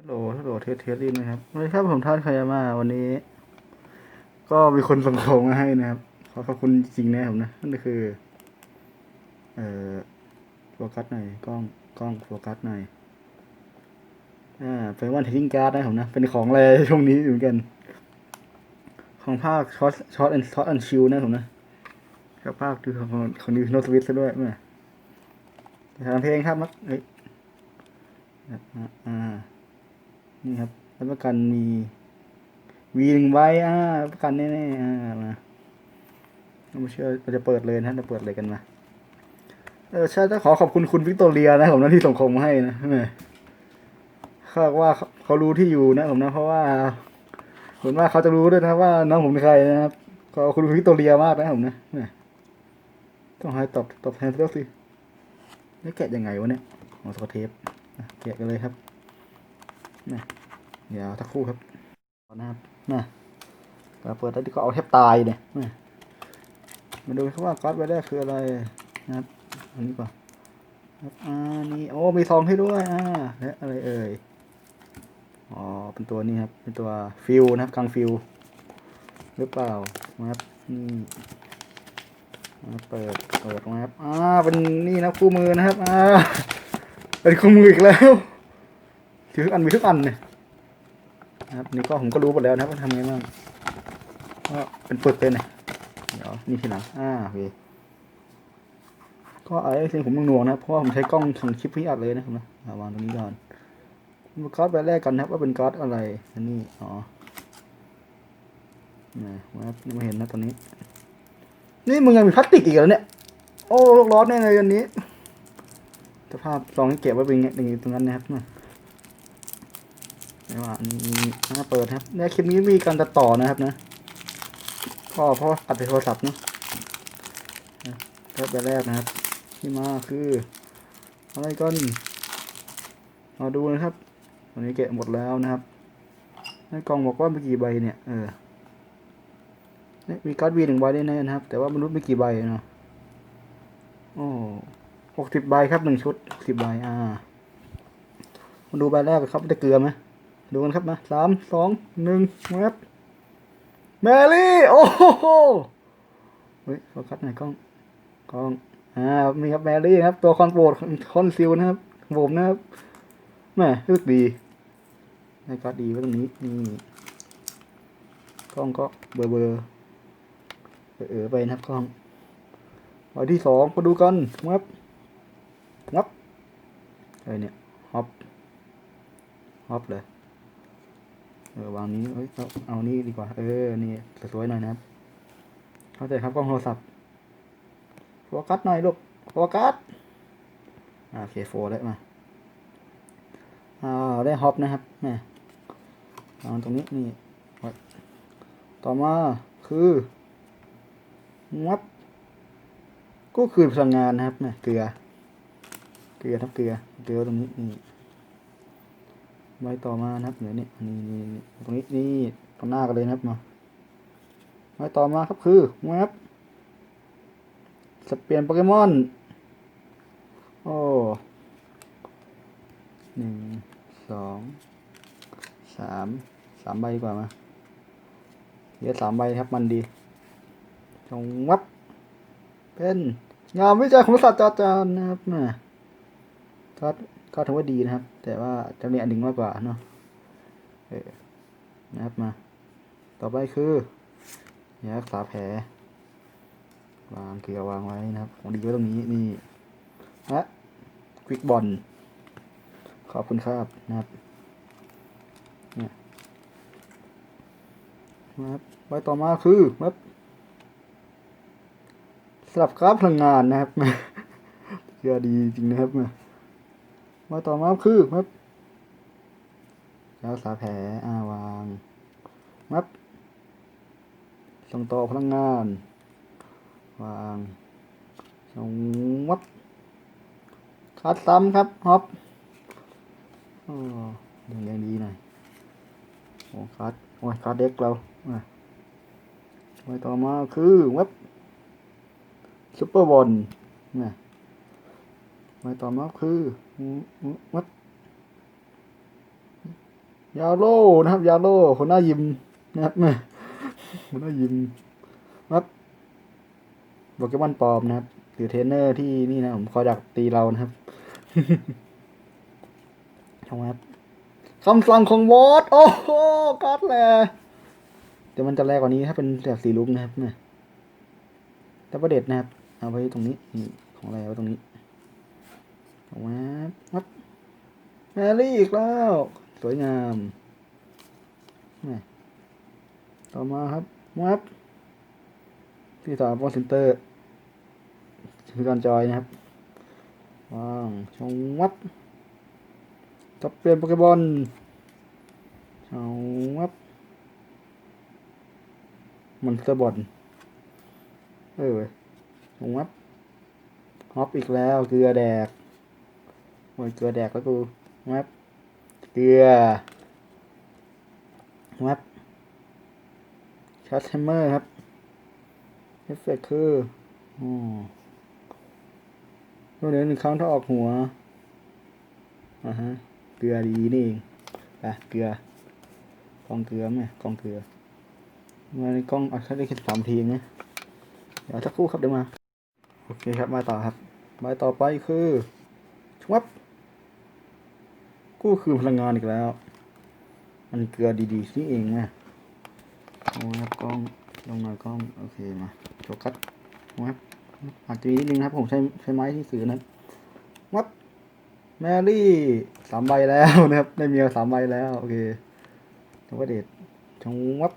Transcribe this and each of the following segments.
ฮัลโหลฮัลโหลเทสเทสดีนะครับสวัสดีครับผมท่านคายาม่าวันนี้ ก็มีคนส่งของมาให้นะครับ ขอขอบคุณจริงๆนะครับนะนั่นก็คือ เอ่อโฟกัสหน่อยกล้องกล้องโฟกัสหน่อยอ่าเป็นวันเทสติ้งการ์ดนะครับนะ เป็นของอะไรช่วงนี้เหมือนกัน ของภาคช็อตช็อตแอนช็อตแอนชิลนะผมนะครับภาคดูของของนิวโนสวิตซะด้วยแม่ทำเพลงครับมักเอ้ยอ่าอ่า นี่ครับรับประกันมีวีหนึ่งใบอ่ารับประกันแน่ๆอ่ามาไม่เชื่อเราจะเปิดเลยนะจะเปิดเลยกันมาเออใช่ต้องขอขอบคุณคุณวิกตอเรียนะผมนะที่ส่งของมาให้นะแหม่เขาบอกว่าเขารู้ที่อยู่นะผมนะ เพราะว่าผมว่าเขาจะรู้ด้วยนะว่าน้องผมเป็นใครนะครับขอบคุณวิกตอเรียมากนะผมนะแหม่ต้องให้ตอบตอบแทนสักสินี่แกะยังไงวะเนี่ยของสกอเทปอะแกะกันเลยครับนะ เดี๋ยวทักคู่ครับนะครับนะเราเปิดแล้วที่ก็เอาแทบตายเนี่ยนะมาดูครับว่าก๊อตไว้ได้คืออะไรนะครับอันนี้ก่อนครับอ่านี่โอ้มีซองให้ด้วยอ่าและอะไรเอ่ยอ๋อเป็นตัวนี้ครับเป็นตัวฟิลนะครับกลางฟิลหรือเปล่านะครับนี่มาเปิดเปิดนะครับอ่าเป็นนี่นะคู่มือนะครับอ่าเป็นคู่มืออีกแล้วถือทุกอันมีทุกอันเนี่ย นะครับนี่ก็ผมก็รู้หมดแล้วนะครับว่าทำไงบ้างก็เป็นปึกเลยเนี่ยเดี๋ยวนี่ทีหลังอ่าโอเคก็ไอ้สิ่งผมมึงหน่วงนะครับเพราะว่าผมใช้กล้องทำคลิปพี่อัดเลยนะครับนะเอาวางตรงนี้ก่อนมาก๊อตไปแรกกันนะครับว่าเป็นก๊อตอะไรอันนี้อ๋อนี่นะครับยังไม่เห็นนะตอนนี้ นี่มึงยังมีพลาสติกอีกเหรอเนี่ยโอ้โลกร้อนแน่เลยอันนี้สภาพซองที่เก็บไว้เป็นอย่างนี้ตรงนั้นนะครับนะ ไม่ว่าอันนี้น่าเปิดครับในคลิปนี้มีการตัดต่อนะครับนะก็เพราะว่าอัดในโทรศัพท์เนาะนะเริ่มแบบแรกนะครับ ที่มาคืออะไรกันมาดูนะครับตอนนี้แกะหมดแล้วนะครับในกล่องบอกว่ามีกี่ใบเนี่ยเออนี่มีการ์ดวีหนึ่งใบได้แน่นะครับ แต่ว่าไม่รู้มีกี่ใบเนาะโอ้หกสิบใบครับหนึ่งชุดสิบใบอ่ามาดูใบแรกกันครับได้เกลือไหม ดูกันครับนะสามสองหนึ่งแมปแมรี่ โอ้โหเฮ้ยโฟกัสหน่อยกล้องกล้องอ่ามีครับแมรี่ครับ ตัวคอนโปรดคอนซิลนะครับผมนะครับแม่รู้สึกดีในการดีไว้ตรงนี้นี่กล้องก็เบอร์เบอร์เออไปนะครับกล้องใบที่สองมาดูกันงับงับอะไรเนี่ยฮอปฮอปเลย ออวางนี้เอ้ยเอาเอานี่ดีกว่า เออ นี่สวยๆหน่อยนะครับ เข้าใจครับกล้องโทรศัพท์โฟกัสหน่อยลูกโฟกัสอ่าโอเคโฟได้มาอ่าได้ฮอปนะครับแม่วางตรงนี้นี่ไว้ต่อมาคืองับก็คือพลังงานนะครับแม่เกลือ เกลือทับเกลือเกลือตรงนี้นี่ ใบต่อมานะครับเดี๋ยวนี้นี่นี่นี่ตรงนี้นี่ตรงหน้ากันเลยนะครับมาใบต่อมาครับคือแวบสเปลี่ยนโปเกมอนโอ้หนึ่งสองสามสามใบดีกว่ามาเดี๋ยวสามใบครับมันดีจงวับเป็นงานวิจัยของศาสตราจารย์นะครับนะก็ ก็ถือว่าดีนะครับ แต่ว่าจะมีอันหนึ่งมากกว่าเนาะเออนะครับมา ต่อไปคือยารักษาแผลวางเกลือวางไว้นะครับ ของดีไว้ตรงนี้นี่และควิกบอลขอบคุณครับนะครับเนี่ยนะครับใบต่อมาคือครับสลับกราฟพลังงานนะครับเกลือดีจริงนะครับมา มาต่อมาคือครับรักษาแผลอาวางมับส่งต่อพลังงาน วางส่งวับคัดซ้ำครับฮอปอ๋อยังยังดีหน่อยโอ้คัดโอ้ยคัดเด็กเราอะไปต่อมาคือวับซุปเปอร์บอลนะ ไปต่อมาคือวัดยาโลนะครับ ยาโลคนหน้ายิมนะครับแม่คนหน้ายิมครับโปเกมอนปลอมนะครับหรือเทรนเนอร์ที่นี่นะผมคอยดักตีเรานะครับทำไมครับคำสั่งของวอดโอ้โหกัดและเดี๋ยวมันจะแรงกว่านี้ถ้าเป็นแบบสีลุกนะครับเนี่ยแต่ประเด็ดนะครับ เอาไว้ตรงนี้นี่ของอะไรไว้ตรงนี้เอาไว้วัด แมรี่อีกแล้ว สวยงามนี่ต่อมาครับวับที่สามบอลเซนเตอร์คือการจอยนะครับว่างชงวับจับเปลี่ยนโปเกบอลชงวับมันเตอร์บอลเออเว้ยชงวับฮอปอีกแล้ว เกลือแดกโอ้ยเกลือแดกแล้วกู วับเกลือวับชัดเทมเมอร์ครับเอฟเฟกคืออ๋อตัวเดียวหนึ่งครั้งถ้าออกหัวอ่าฮะเกลือดีนี่เองไปเกลือกองเกลือไหมกองเกลือมาในกล้องอัดแค่ได้แค่สามทีนะเดี๋ยวสักครู่ครับเดี๋ยวมา โอเคครับมาต่อครับใบต่อไปคือชวับ กู้คืนพลังงานอีกแล้ว มันเกลือดีๆนี่เองนะโอ้ยกล้องลงหน่อยกล้องโอเคมาโฟกัสวับอาจจะมีนิดนึงนะครับผมใช้ใช้ไม้ที่สื่อนะวับแมรี่สามใบแล้วนะครับได้เมียสามใบแล้วโอเคแล้วก็เด็ดชงวับ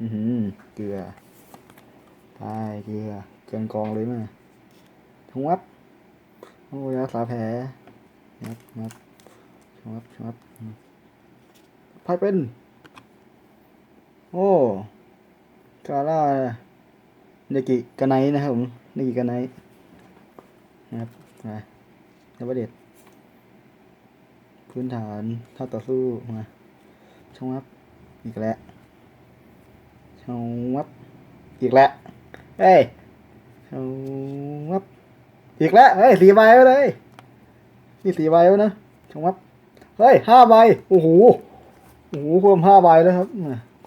อือหือเกลือตายเกลือเกินกองเลยมั้ยชงวับโอ้ยรักษาแผล งับงับชับชับไพ่เป็น โอ้กาล่าเนกิกาไนนะครับผมเนกิกาไนนะครับมาแล้วเด็ดพื้นฐานท่าต่อสู้มาช่องวับอีกแล้วช่องวับอีกแล้วเฮ้ยช่องวับอีกแล้วเฮ้ยสีใบไปเลย นี่สี่ใบแล้วนะชงวับเฮ้ยห้าใบโอ้โหโอ้โหเพิ่มห้าใบแล้วครับ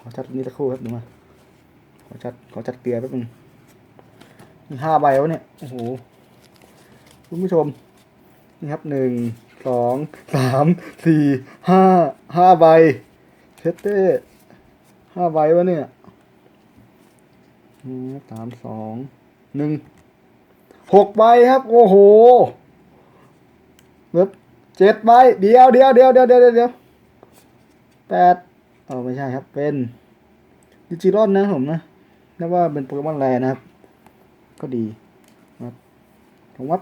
ขอจัดนี้สักครู่ครับเดูมาขอจัดขอจัดเกลือแป๊บนึงห้าใบแล้วเนี่ยโอ้โหคุณผู้ชมนี่ครับหนึ่งสองสามสี่ห้าห้าใบเชตเต้ห้าใบวะเนี่ยสามสองหนึ่งหกใบครับ โอ้โห ปึ๊บเจ็ดใบเดียวเดียวเดียวเดียวเดียวเดียวแปดเออไม่ใช่ครับ เป็นดิจิรอนนะผมนะนับว่าเป็นโปเกมอนแรนะครับ ก็ดีครับผมวัด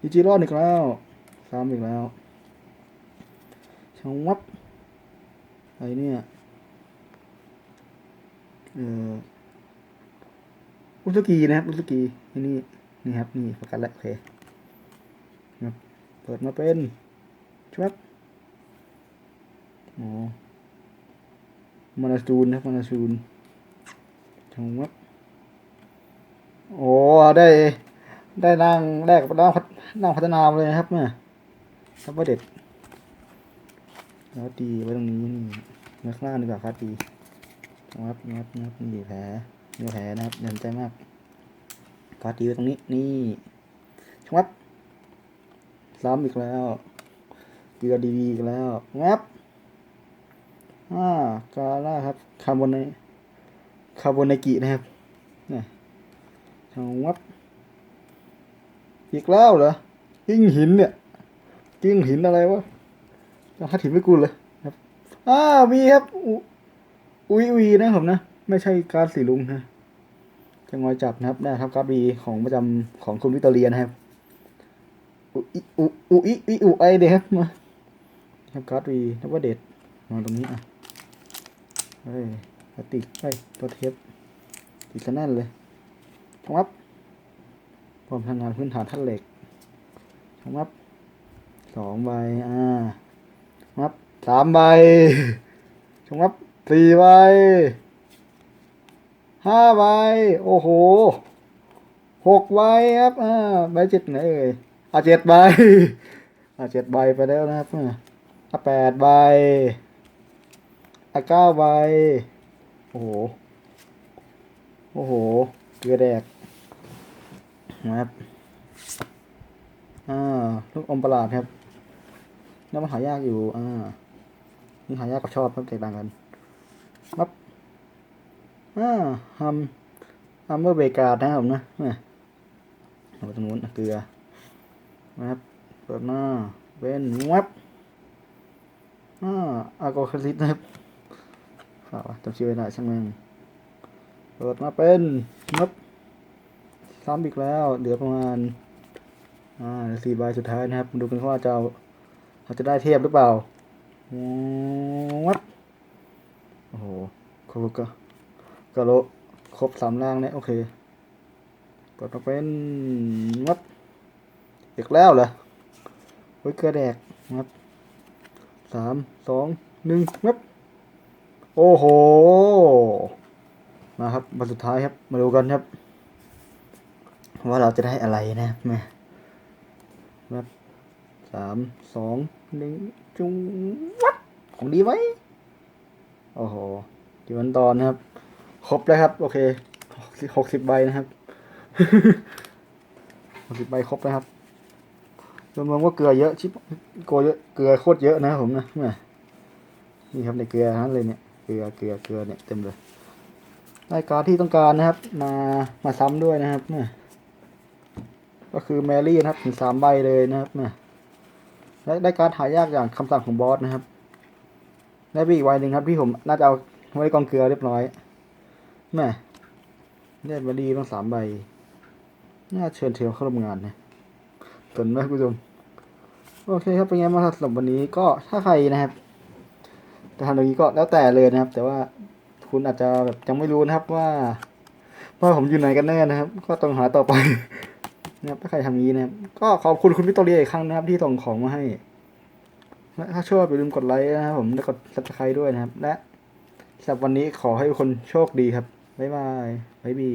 ดิจิรอนอีกแล้วซ้ำอีกแล้วชงวัดอะไรเนี่ยเอออุสกีนะครับอุสกีนี่นี่นี่ครับนี่ประกันแล้วโอเค ปิดมาเป็นชวับอ๋อมานาซูนนะมานาซูนชงวับโอ้ได้ ได้นั่งแรกนั่งพัฒนั่งพัฒนาเลยนะครับเนี่ยครับว่าเด็ดแล้วดีไว้ตรงนี้นี่นื้อข้างล่างดีกว่าครับดีงับงับงับนี่แผลมีแผลนะครับเดินใจมากการดีไว้ตรงนี้นี่ชวับ ซ้ำอีกแล้วเกลือดีๆอีกแล้วงับอ่ากาล่าครับคาร์บอนไนคาร์บอนไนกินะครับนี่ช่องวับอีกแล้วเหรอกิ้งหินเนี่ยกิ้งหินอะไรวะจะหัดหินไม่กูเลยครับอ่าวีครับอุอุยวีนะผมนะ ไม่ใช่การสีลุงนะจะงอยจับนะครับได้ครับการดวีของประจำของคุณวิตอเรียนะครับ อุอิอุอุอิอิอุไอเดครับมาครับการ์ดวีนับว่าเด็ดมาตรงนี้อะเฮ้ยพลาสติกเฮ้ยตัวเทปติดซะแน่นเลยชงวับความทำงานพื้นฐานท่านเหล็กชงวับสองใบอ่าวับสามใบชงวับสี่ใบห้าใบโอ้โหหกใบครับอ่าใบเจ็ดไหนเอ่ย อะเจ็ดใบอะเจ็ดใบไปแล้วนะครับอะแปดใบอะเก้าใบ โอ้โห โอ้โห เกลือแดกนะครับอ่าลูกอมประหลาดครับแล้วมันหายากอยู่ อ่า นี่หายากกับชอบครับแตกต่างกันมับอ่าฮัมฮัมเมอร์เบกาดนะครับนะเนี่ยเอาไปตรงนู้นเกลือ นะครับเปิดหน้าเว้นวับอ่าอากอคาลิสนะครับฝากจำชื่อไว้ได้ช่างแม่งเปิดมาเป็นมับซ้ำอีกแล้ว เหลือประมาณ อ่าสี่ใบสุดท้ายนะครับ ดูกันว่าจะเราจะได้เทียบหรือเปล่าวัดโอ้โหครบก็กะโลครบสามล่างเนี่ย โอเคเปิดมาเป็นวัด อีกแล้วเหรอเฮ้ยเกลือแดกวัดสามสองหนึ่งวัดโอ้โหมาครับมาสุดท้ายครับ มาดูกันครับ ว่าเราจะได้อะไรนะแม่วัดสามสองหนึ่งจุงวัดของดีไหมโอ้โหดีวันตอนนะครับ ครบแล้วครับ โอเคหกสิบใบนะครับหกสิบใบครบแล้วครับ รวมๆก็เกลือเยอะชิบโกเยอะเกลือโคตรเยอะนะผมนะนี่ครับในเกลือนั้นเลยเนี่ยเกลือเกลือเกลือเนี่ยเต็มเลยรายการที่ต้องการนะครับ มามาซ้ำด้วยนะครับแหม่ก็คือแมรี่นะครับถึงสามใบเลยนะครับแหม่และได้การหายากอย่างคำสั่งของบอสนะครับและมีอีกใบหนึ่งครับที่ผมน่าจะเอาไว้กองเกลือเรียบร้อยแม่เนี่ยมาดีต้องสามใบน่าเชิญเทลเข้าร่วมงานนะ สนไหมคุณผู้ชมโอเคครับเป็นไงบ้างครับสำหรับวันนี้ก็ถ้าใครนะครับจะทำอย่างนี้ก็แล้วแต่เลยนะครับ แต่ว่าคุณอาจจะแบบยังไม่รู้นะครับว่าว่าผมอยู่ไหนกันแน่นะครับ ก็ต้องหาต่อไปนะครับถ้าใครทำนี้นะครับ ก็ขอบคุณคุณวิตตอรีอีกครั้งนะครับ ที่ส่งของมาให้และถ้าชอบอย่าลืมกดไลค์นะครับ ผมและกด subscribe ด้วยนะครับ และสำหรับวันนี้ขอให้ทุกคนโชคดีครับบ๊ายบายบ๊ายบี